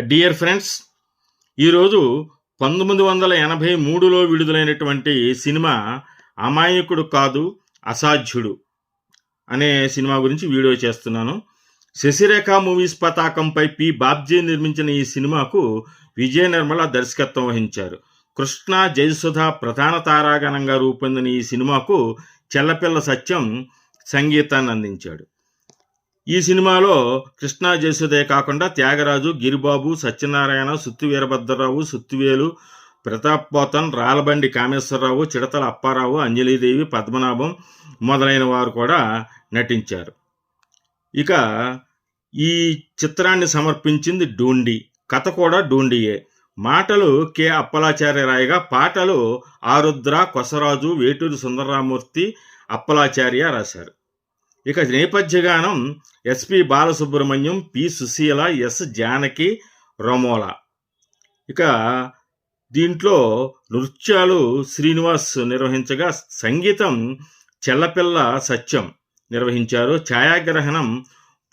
Dear friends ఈరోజు పంతొమ్మిది వందల ఎనభై మూడులో విడుదలైనటువంటి సినిమా అమాయకుడు కాదు అసాధ్యుడు అనే సినిమా గురించి వీడియో చేస్తున్నాను. శశిరేఖ మూవీస్ పతాకంపై పి. బాబ్జీ నిర్మించిన ఈ సినిమాకు విజయ నిర్మల దర్శకత్వం వహించారు. కృష్ణ జయసుధ ప్రధాన తారాగణంగా రూపొందిన ఈ సినిమాకు చెల్లపిల్ల సత్యం సంగీతాన్ని అందించాడు. ఈ సినిమాలో కృష్ణా జయసుదే కాకుండా త్యాగరాజు గిరిబాబు సత్యనారాయణ సుత్తి వీరభద్రరావు సుత్తివేలు ప్రతాప్ పోతన్ రాలబండి కామేశ్వరరావు చిడతల అప్పారావు అంజలీదేవి పద్మనాభం మొదలైన వారు కూడా నటించారు. ఇక ఈ చిత్రాన్ని సమర్పించింది డూండి. కథ కూడా డూండియే. మాటలు కె అప్పలాచార్య రాయగా పాటలు ఆరుద్ర కొసరాజు వేటూరి సుందరరామూర్తి అప్పలాచార్య రాశారు. ఇక నేపథ్యగానం SP Balasubrahmanyam P. Susheela S. Janaki Ramola. ఇక దీంట్లో నృత్యాలు శ్రీనివాస్ నిర్వహించగా సంగీతం చెల్లపిల్ల సత్యం నిర్వహించారు. ఛాయాగ్రహణం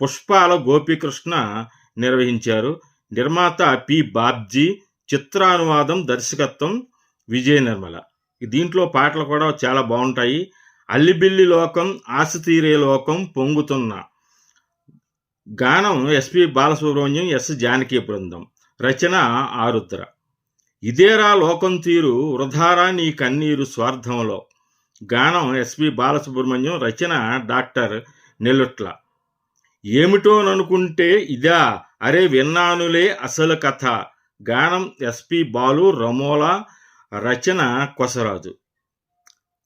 పుష్పాల గోపీకృష్ణ నిర్వహించారు. నిర్మాత పి. బాబ్జీ చిత్రానువాదం దర్శకత్వం విజయ నిర్మల దీంట్లో పాటలు కూడా చాలా బాగుంటాయి. అల్లిబిల్లి లోకం ఆశతీరే లోకం పొంగుతున్న గానం ఎస్పి బాలసుబ్రహ్మణ్యం ఎస్ జానకి బృందం. రచన ఆరుద్ర. ఇదేరా లోకం తీరు వృధారా నీ కన్నీరు స్వార్థంలో. గానం ఎస్పి బాలసుబ్రహ్మణ్యం రచన డాక్టర్ నెల్లుట్ల. ఏమిటోననుకుంటే ఇదా అరే విన్నానులే అసలు కథ. గానం ఎస్పి బాలు రమోల రచన కొసరాజు.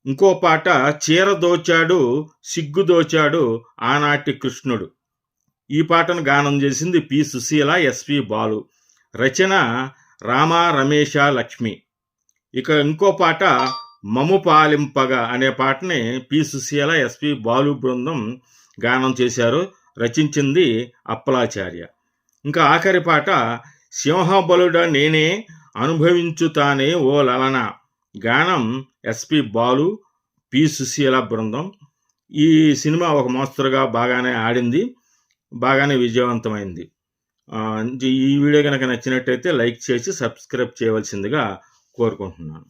ఇంకో పాట చీర దోచాడు సిగ్గు దోచాడు ఆనాటి కృష్ణుడు. ఈ పాటను గానం చేసింది పి. సుశీల ఎస్పి బాలు. రచన రామ రమేష లక్ష్మి. ఇక ఇంకో పాట మము పాలింపగా అనే పాటని పి. సుశీల ఎస్పి బాలు బృందం గానం చేశారు. రచించింది అప్పలాచార్య. ఇంకా ఆఖరి పాట సింహబలుడ నేనే అనుభవించుతానే ఓ లలన. గానం ఎస్పి బాలు పి సుశీల బృందం. ఈ సినిమా ఒక మోస్తరుగా బాగానే ఆడింది బాగానే విజయవంతమైంది. ఈ వీడియో కనుక నచ్చినట్టయితే లైక్ చేసి సబ్స్క్రైబ్ చేయవలసిందిగా కోరుకుంటున్నాను.